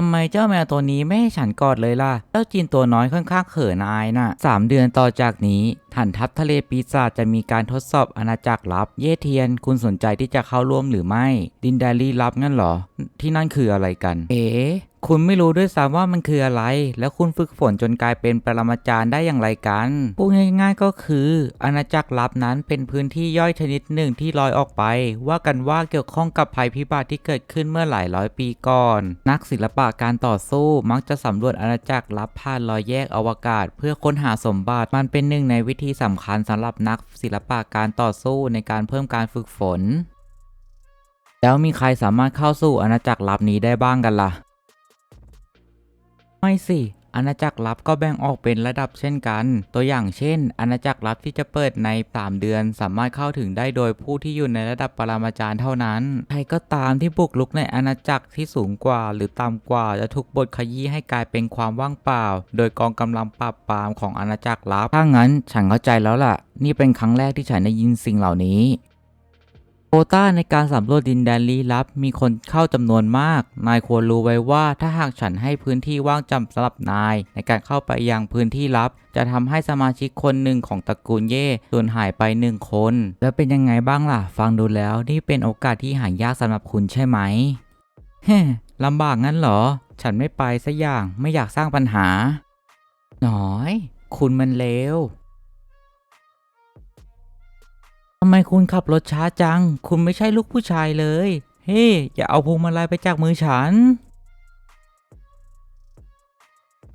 ทำไมเจ้าแมวตัวนี้ไม่ให้ฉันกอดเลยล่ะ เจ้าจีนตัวน้อยค่อนข้างเขินอายน่ะสามเดือนต่อจากนี้ฐานทัพทะเลปีศาจจะมีการทดสอบอาณาจักรลับ เย่เทียน คุณสนใจที่จะเข้าร่วมหรือไม่ ดินแดนลี้ลับงั้นเหรอ ที่นั่นคืออะไรกัน เอ๋ คุณไม่รู้ด้วยซ้ำว่ามันคืออะไร แล้วคุณฝึกฝนจนกลายเป็นปรมาจารย์ได้อย่างไรกันพูดง่ายๆก็คือ อาณาจักรลับนั้นเป็นพื้นที่ย่อยชนิดหนึ่งที่ลอยออกไป ว่ากันว่าเกี่ยวข้องกับภัยพิบัติที่เกิดขึ้นเมื่อหลายร้อยปีก่อน นักศิลปะการต่อสู้มักจะสำรวจอาณาจักรลับผ่านรอยแยกอวกาศ เพื่อค้นหาสมบัติมันเป็นหนึ่งในวิธีสำคัญสำหรับนักศิลปะการต่อสู้ในการเพิ่มการฝึกฝนแล้วมีใครสามารถเข้าสู่อาณาจักรลับนี้ได้บ้างกันล่ะ ไม่สิ อาณาจักรลับก็แบ่งออกเป็นระดับเช่นกัน ตัวอย่างเช่น อาณาจักรลับที่จะเปิดใน 3 เดือน สามารถเข้าถึงได้โดยผู้ที่อยู่ในระดับปรมาจารย์เท่านั้น ใครก็ตามที่บุกลุกในอาณาจักรที่สูงกว่า หรือต่ำกว่าจะถูกบทขยี้ให้กลายเป็นความว่างเปล่า โดยกองกำลังปราบปรามของอาณาจักรลับ ถ้างั้นฉันเข้าใจแล้วล่ะ นี่เป็นครั้งแรกที่ฉันได้ยินสิ่งเหล่านี้ โควต้าในการสำรวจดินแดนลี้ลับมีคนเข้าจำนวนมาก นายควรรู้ไว้ว่าถ้าหากฉันให้พื้นที่ว่างจำสำหรับนาย ในการเข้าไปยังพื้นที่ลับ จะทำให้สมาชิกคนหนึ่งของตระกูลเย่สูญหายไปหนึ่งคน แล้วเป็นยังไงบ้างล่ะ ฟังดูแล้วนี่เป็นโอกาสที่หายากสำหรับคุณใช่ไหมเฮ้ลำบากงั้นเหรอ ฉันไม่ไปสักอย่างไม่อยากสร้างปัญหา หน่อย คุณมันเลว ทำไมคุณขับรถช้าจัง คุณไม่ใช่ลูกผู้ชายเลย เฮ้ อย่าเอาพวงมาลัยไปจากมือฉัน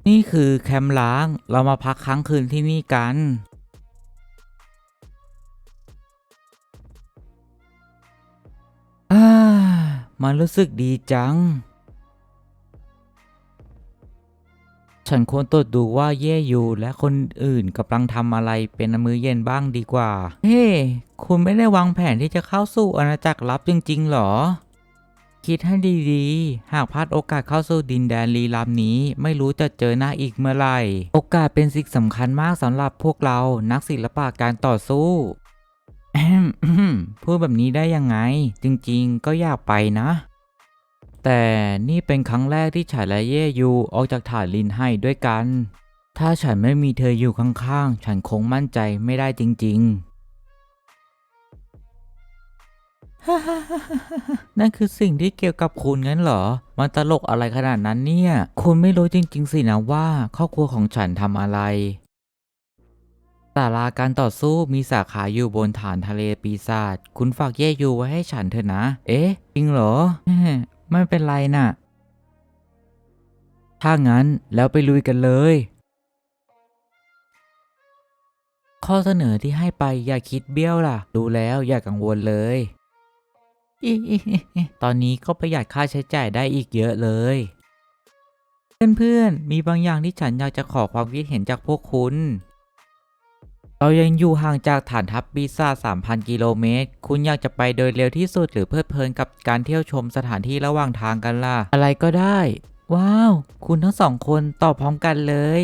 นี่คือแคมป์ล้าง เรามาพักค้างคืนที่นี่กัน อ่า มันรู้สึกดีจัง ฉันควรตรวจดูว่าเย่ยูและคนอื่นกำลังทำอะไรเป็นมื้อเย็นบ้างดีกว่า เฮ้คุณไม่ได้วางแผนที่จะเข้าสู่อาณาจักรลับจริง ๆ หรอ คิดให้ดีๆ หากพลาดโอกาสเข้าสู่ดินแดนลีลับนี้ ไม่รู้จะเจอหน้าอีกเมื่อไหร่ โอกาสเป็นสิ่งสำคัญมากสำหรับพวกเรานักศิลปะการต่อสู้พูดแบบนี้ได้ยังไง จริงๆ ก็อยากไปนะ แต่นี่เป็นครั้งแรกที่ฉันและเย่ยูออกจากฐานลินให้ด้วยกัน ถ้าฉันไม่มีเธออยู่ข้างๆ ฉันคงมั่นใจไม่ได้จริงๆ นั่นคือสิ่งที่เกี่ยวกับคุณงั้นเหรอ มันตลกอะไรขนาดนั้นเนี่ย คุณไม่รู้จริง ๆ สินะว่าครอบครัวของฉันทำอะไรศาลาการต่อสู้มีสาขาอยู่บนฐานทะเลปีศาจ คุณฝากเย่ยูไว้ให้ฉันเถอะนะ เอ๊ะ จริงเหรอ ไม่เป็นไรน่ะ ถ้างั้นแล้วไปลุยกันเลย ข้อเสนอที่ให้ไปอย่าคิดเบี้ยวล่ะ ดูแล้วอย่ากังวลเลยตอนนี้ก็ประหยัดค่าใช้จ่ายได้อีกเยอะเลย เพื่อนๆ มีบางอย่างที่ฉันอยากจะขอความคิดเห็นจากพวกคุณ เรายังอยู่ห่างจากฐานทัพปีศา3,000 กิโลเมตร คุณอยากจะไปโดยเร็วที่สุดหรือเพลิดเพลินกับการเที่ยวชมสถานที่ระหว่างทางกันล่ะ อะไรก็ได้ ว้าว คุณทั้งสองคนตอบพร้อมกันเลย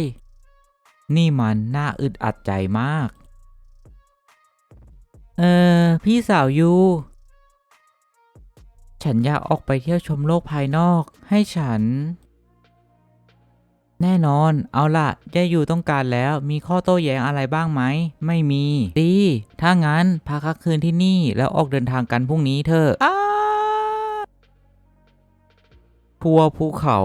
นี่มันน่าอึดอัดใจมาก เออ พี่สาวยู ฉันอยากออกไปเที่ยวชมโลกภายนอก ให้ฉัน แน่นอน เอาล่ะย่อยู่ต้องการแล้วมีข้อโต้แย้งอะไรบ้างไหม ไม่มี ดี ถ้างั้นพักค้างคืนที่นี่แล้วออกเดินทางกันพรุ่งนี้เถอะพัวภูเขา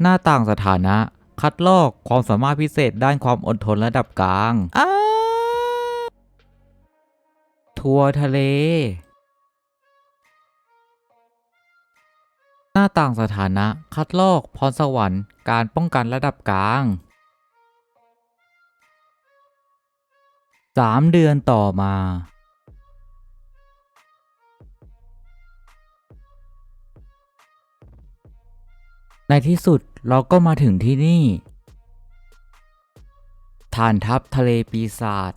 หน้าต่างสถานะ คัดลอกความสามารถพิเศษด้านความอดทนระดับกลาง ทัวร์ทะเล หน้าต่างสถานะคัดลอกพรสวรรค์การป้องกันระดับกลางสามเดือนต่อมา ในที่สุดเราก็มาถึงที่นี่ ฐานทัพทะเลปีศาจ